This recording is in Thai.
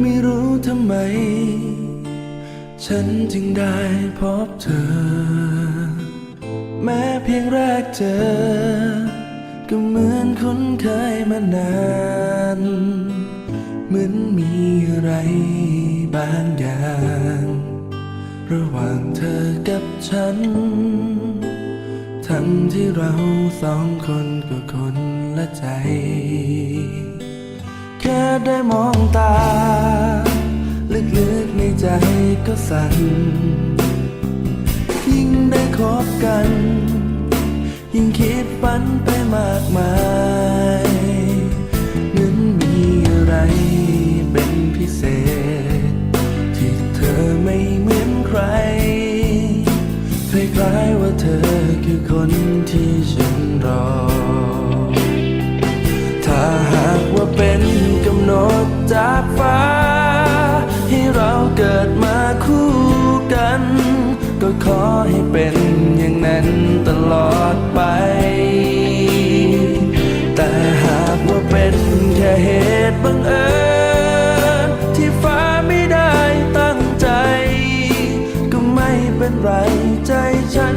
ไม่รู้ทำไม ฉันจึงได้พบเธอ แม้เพียงแรกเจอ ก็เหมือนคุ้นเคยมานาน เหมือนมีอะไรบางอย่าง ระหว่างเธอกับฉัน ทั้งที่เราสองคนก็คนละใจ ได้มองตา ลึกๆในใจก็สั่น ยิ่งได้คบกัน ยิ่งคิดฝันไปมากมายเหมือนมีอะไรเป็นพิเศษ ที่เธอไม่เหมือนใครคล้ายๆว่าเธอคือคนที่ฉัน จากฟ้า ให้เราเกิดมาคู่กัน ก็ขอให้เป็นอย่างนั้นตลอดไป แต่หากว่าเป็นแค่เหตุบังเอิญที่ฟ้าไม่ได้ตั้งใจ ก็ไม่เป็นไรใจฉัน